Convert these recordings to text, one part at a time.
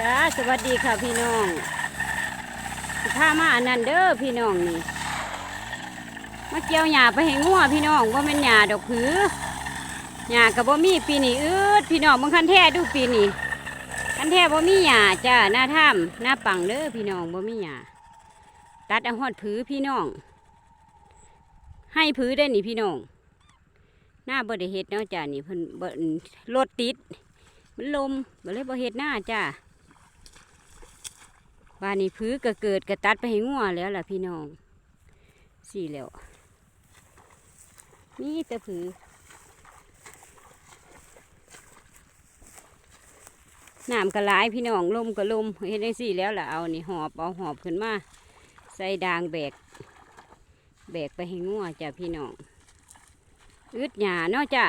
จ้าสวัสดีค่ะพี่น้องสิพามาอันนั้นเด้อพี่น้องนี่มาเกี่ยวหญ้าไปให้งัวพี่น้องว่ามันหญ้าดอกผือหญ้ากับบ่มีปีนี้อืดพี่น้องบางคันแท้ดูปีนี้คันแท้บ่มีหญ้าจ้าหน้าถ้ำหน้าปังเด้อพี่น้องบ่มีหญ้าตัดเอาฮอดผือพี่น้อง ให้ผือได้นี่พี่น้องหน้าบ่ได้เฮ็ดเนาะจ้านี่เพิ่นรถติดมันลมบ่เลยบ่เฮ็ดหน้าจ้า ว่านี่พื้นก็เกิดกระตัดไปให้งัวแล้วล่ะพี่น้องสี่แล้วนี่แต่ผือน้ำก็หลายพี่น้องลมก็ลมเฮ็ดได้สี่แล้วล่ะเอานี่หอบเอาหอบขึ้นมาใส่ดางแบก แบกไปให้งัวจ้ะพี่น้องอึดหยาเนาะจ้ะ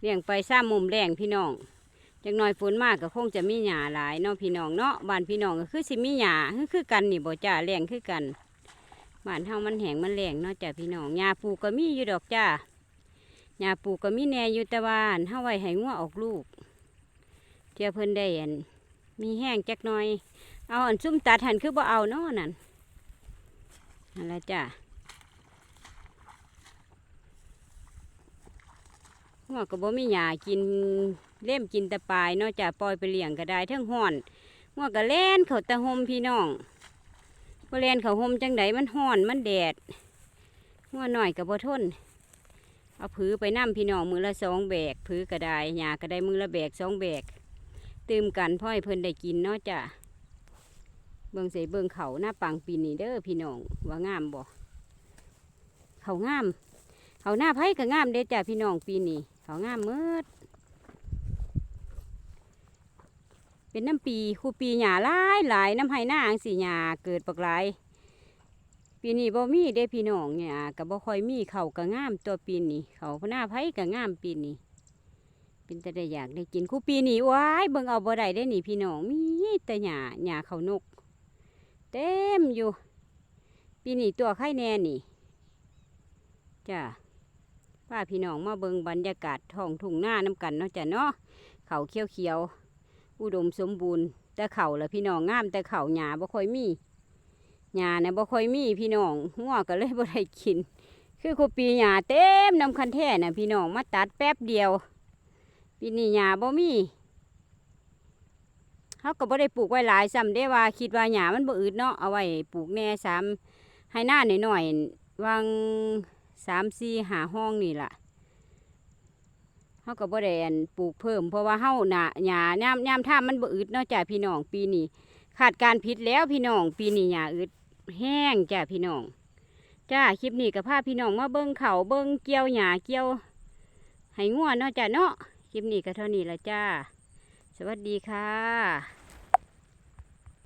เลี้ยงไปซ้ำมุมแรงพี่น้อง จักหน่อยฝนมากก็คงจะมีหญ้าหลายเนาะพี่น้องเนาะบ้านพี่น้องก็คือสิมีหญ้าคือคือกันนี่บ่จ้าแรงคือกันบ้านเฮามันแหงมันแรงเนาะจ้าพี่น้องหญ้าปลูกก็มีอยู่ดอกจ้าหญ้าปลูกก็มีแน่อยู่แต่ว่าอั่นเฮาไว้ให้งัวออกลูกเจ้าเพิ่นได้อันมีแห้งจักหน่อย เอาอันซุ่มตัดหันคือบ่เอาเนาะนั่นนั่นละจ้า หัวก็บ่มีหญ้ากินเล่มกินตะปลายนอกจากปล่อยไปเลี้ยงก็ได้ทั้งห้อนหัวก็แล่นเขาตะหมพี่น้องบ่แล่นเขาหมจังไดมันห้อนมันแดดหัวหน่อยก็บ่ทนเอาผือไปนํพี่น้องมือละสองแบกผือก็ได้หญ้าก็ได้มือละแบกสองแบกตื่มกันพ่อให้เพิ่นได้กินเนาะจ้ะเบิ่งใส่เบิ่งเขาหน้าปังปีนี้เด้อพี่น้องว่างามบ่เขางามเขาหน้าไผ่ก็งามเด้จ้ะพี่น้องปีนี้ เขางามมืดเป็นน้ำปีคูปีหญ้าหลายหลายน้ำไห้หน้าอังสีหญ้าเกิดปักหลายปีนี้บ่มีเด้พี่น้องหญ้าก็บ่คอยมีเขาก็งามตัวปีนี้เขาหน้าไผ่ก็งามปีนี้เป็นแต่ได้อยากได้กินคูปีนี้ว้ายเบิ่งเอาบ่ได้ได้หนี่พี่น้องมีแต่หญ้าหญ้าเขานก เต็มอยู่ ปีนี้ตัวไข่แน่นี่จ้า ป้าพี่น้องมาเบิงบรรยากาศท้องทุ่งหน้าน้ำกันเนาะจ้ะเนาะเขาเขียวเขียวๆอุดมสมบูรณ์ แต่เขาละพี่น้องงามแต่เขาหญ้าบ่ค่อยมีหญ้าเนี่ยบ่ค่อยมีพี่น้องหัวก็เลยบ่ได้กิน คือคูปีหญ้าเต็มน้ำคันแท่น่ะพี่น้องมาตัดแป๊บเดียวปีนี้หญ้าบ่มีเขาก็บ่ได้ปลูกไว้หลายซ้ำได้ว่าคิดว่าหญ้ามันบ่อืดเนาะเอาไว้ปลูกแน่ซ้ำให้หน้าหน่อยๆวาง สามสี่หาห้องนี่ล่ะเฮาก็บ่ได้อันปลูกเพิ่ม เพราะว่าเฮาหนาหญ้าย่ามย่ามท่ามันบ่อึดเนาะจ้ะพี่น้องปีนี้ขาดการพิษแล้วพี่น้อง ปีนี้หญ้าอึดแห้งจ้ะพี่น้องจ้าคลิปนี้ก็พาพี่น้องมาเบิ่งเขาเบิ่งเกี่ยวหญ้าเกี่ยวให้งัวเนาะจ้ะเนาะคลิปนี้ก็เท่านี้ละจ้า สวัสดีค่ะ